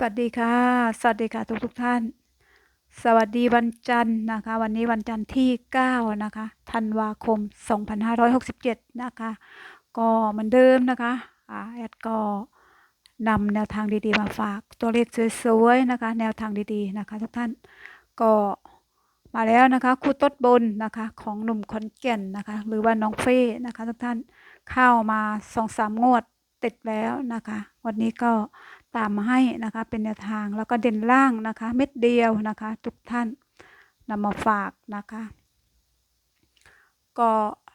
สวัสดีค่ะ สวัสดีค่ะทุกทุกท่าน สวัสดีวันจันทร์นะคะ วันนี้วันจันทร์ที่ 9 นะคะธันวาคม 2567 นะคะ ก็เหมือนเดิมนะคะอ่าแอดก็นำแนวทางดีๆมาฝากตัวเลขสวยๆนะคะ แนวทางดีๆนะคะ ทุกท่านก็มาแล้วนะคะครูต้นบนนะคะของหนุ่มขอนแก่นนะคะ หรือว่าน้องเฟ่นะคะ ทุกท่านเข้ามาสองสามงวดติดแล้วนะคะ วันนี้ก็ ตามมาให้นะคะเป็นแนวทางแล้วก็เด่นล่างนะคะ เม็ดเดียวนะคะ ทุกท่านนำมาฝากนะคะ ก็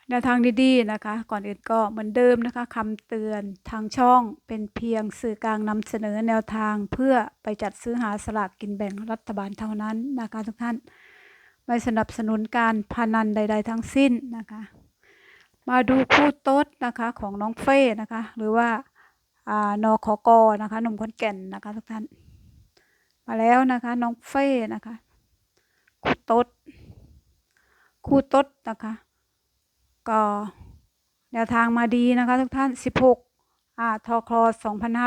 แนวทางดีๆนะคะ ก่อนอื่นก็เหมือนเดิมนะคะคำเตือนทางช่องเป็นเพียงสื่อกลางนำเสนอแนวทางเพื่อไปจัดซื้อหาสลากกินแบ่งรัฐบาลเท่านั้นนะคะทุกท่าน ไม่สนับสนุนการพนันใด ๆ ทั้งสิ้นนะคะ มาดูคู่โต๊ดนะคะของน้องเฟ่นะคะ หรือว่า อ่านขกนะคะหนุ่มคนแก่นนะคะทุกท่าน มาแล้วนะคะ น้องเฟ่นะคะคูต๊ดคูต๊ดนะคะ ก็แนวทางมาดีนะคะ ทุกท่าน 16อ่าทค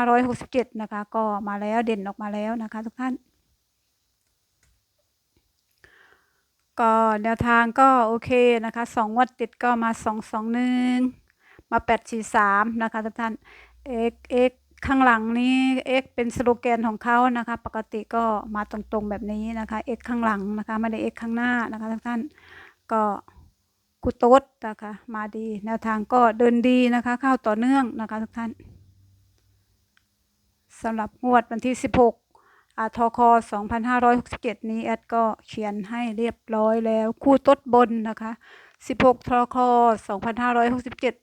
2567 นะคะ ก็มาแล้วเด่นออกมาแล้วนะคะ ทุกท่าน ก็แนวทางก็โอเคนะคะสองงวัดติดก็มาสองสองหนึ่งมาแปดสี่สามนะคะ ทุกท่าน เอ็กเอ็กข้างหลังนี้เอ็กเป็นสโลแกนของเขานะคะ ปกติก็มาตรงๆแบบนี้นะคะเอ็กข้างหลังนะคะไม่ได้เอ็กข้างหน้านะคะทุกท่านก็กุโตดนะคะมาดี แนวทางก็เดินดีนะคะ เข้าต่อเนื่องนะคะทุกท่านสำหรับงวดวันที่ 16 อาทค2567 นี้แอดก็เขียนให้เรียบร้อยแล้ว คู่ต้นบนนะคะ 16ทค2567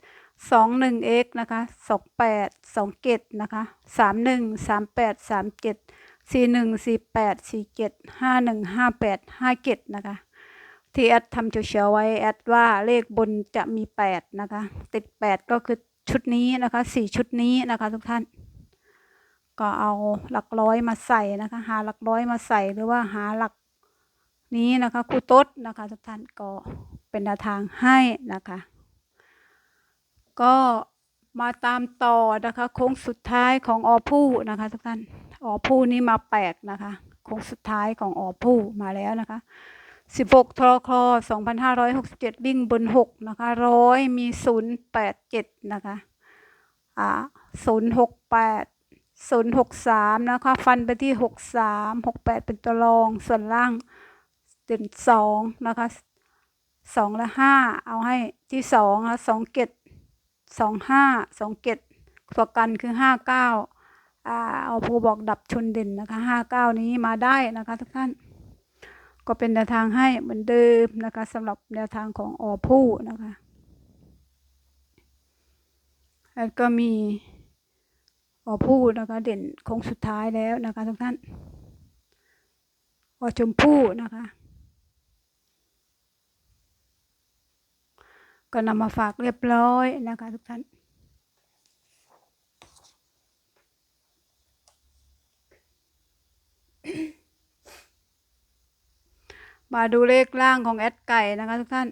21x นะคะ28 27นะคะ31 38 37 41 48 47 51 58 57นะคะที่แอดทำเฉียวๆไว้แอดว่าเลขบนจะมี 8 นะคะ ติด 8 ก็คือชุดนี้นะคะ 4 ชุดนี้นะคะทุกท่าน ก็เอาหลักร้อยมาใส่นะคะ หาหลักร้อยมาใส่หรือว่าหาหลักนี้นะคะครูต๊ดนะคะทุกท่านก็เป็นแนวทางให้นะคะ ก็มาตามต่อนะคะโค้งสุดท้ายของอผู้นะคะทุกท่านอผู้นี้มาแปลกนะคะโค้งสุดท้ายของอผู้มาแล้วนะคะ16ทรค2567วิ่งบน6นะคะร้อยมี 087 นะคะอ่า068 063นะคะ ฟันไปที่63 68เป็นตัวรอง ส่วนล่างเด่น2นะคะ2และ5เอาให้ที่2นะ2เกต25 2เกตตัวกันคือ59อ่าเอาผู้บอกดับชนเด่นนะคะ59นี้มาได้นะคะทุกท่าน ก็เป็นแนวทางให้เหมือนเดิมนะคะสำหรับแนวทางของอผู้นะคะแล้วก็มี ออพูดนะคะเด่นคงสุดท้ายแล้วนะคะทุกท่านออชมพู่นะคะก็นำมาฝากเรียบร้อยนะคะทุกท่าน มาดูเลขล่างของแอดไก่นะคะทุกท่าน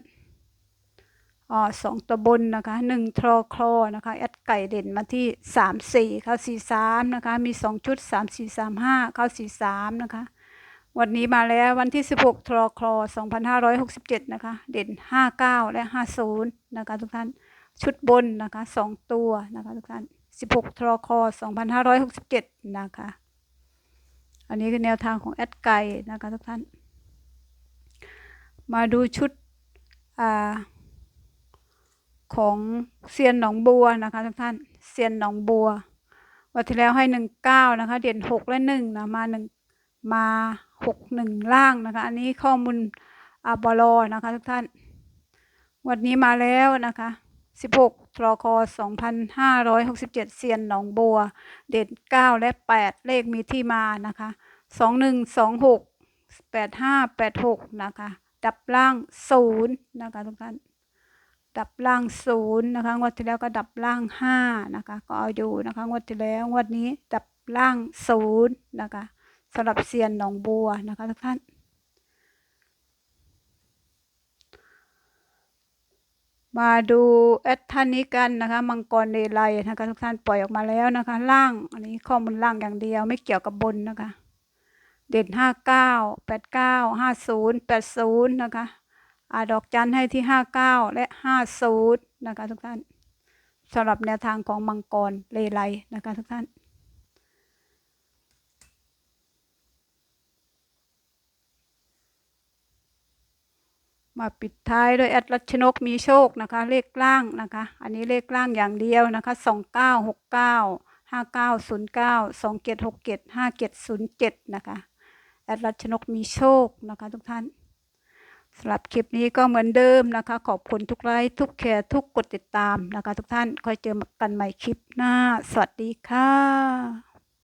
สองตัวบนนะคะหนึ่งทรอคลอนะคะแอดไก่เด่นมาที่สามสี่เข้าสี่สามนะคะมีสองชุดสามสี่สามห้าเข้าสี่สามนะคะวันนี้มาแล้ววันที่สิบหกทรอคลอสองพันห้าร้อยหกสิบเจ็ดนะคะ เด่นห้าเก้าและห้าศูนย์นะคะทุกท่านชุดบนนะคะสองตัวนะคะทุกท่านสิบหกทรอคลอสองพันห้าร้อยหกสิบเจ็ดนะคะ อันนี้คือแนวทางของแอดไก่นะคะทุกท่าน มาดูชุดอ่า ของเซียนหนองบัวนะคะทุกท่านเซียนหนองบัววันที่แล้วให้หนึ่งเก้านะคะเด่นหกและหนึ่งนะมาหนึ่งมาหกหนึ่งล่างนะคะ อันนี้ข้อมูลอาบลอนะคะทุกท่าน วันนี้มาแล้วนะคะสิบหกทรคสองพันห้าร้อยหกสิบเจ็ดเซียนหนองบัว เด่นเก้าและแปดเลขมีที่มานะคะสองหนึ่งสองหกแปดห้าแปดหกนะคะ ดับล่างศูนย์นะคะทุกท่าน ดับล่างศูนย์นะคะงวดที่แล้วก็ดับล่างห้านะคะก็เอาอยู่นะคะงวดที่แล้วงวดนี้ดับล่างศูนย์นะคะสำหรับเซียนหนองบัวนะคะทุกท่านมาดูแอดท่านนี้กันนะคะ มังกรเลไลนะคะทุกท่านปล่อยออกมาแล้วนะคะ ล่างอันนี้ข้อมูลล่างอย่างเดียวไม่เกี่ยวกับบนนะคะ เด่นห้าเก้าแปดเก้าห้าศูนย์แปดศูนย์นะคะ ดอกจันให้ที่ห้าเก้าและห้าศูนะคะทุกท่านสำหรับแนวทางของมังกรเลไลนะคะทุกท่าน มาปิดท้ายด้วยแอดรัชนกมีโชคนะคะ เลขล่างนะคะ อันนี้เลขล่างอย่างเดียวนะคะสองเก้าหกเก้าห้าเก้าศูนย์เก้าสองเจ็ดหกเจ็ดห้าเจ็ดศูนย์เจ็ดนะคะ แอดรัชนกมีโชคนะคะทุกท่าน สำหรับคลิปนี้ก็เหมือนเดิมนะคะ ขอบคุณทุกไลค์ทุกแชร์ทุกกดติดตามนะคะ ทุกท่านคอยเจอกันใหม่คลิปหน้า สวัสดีค่ะ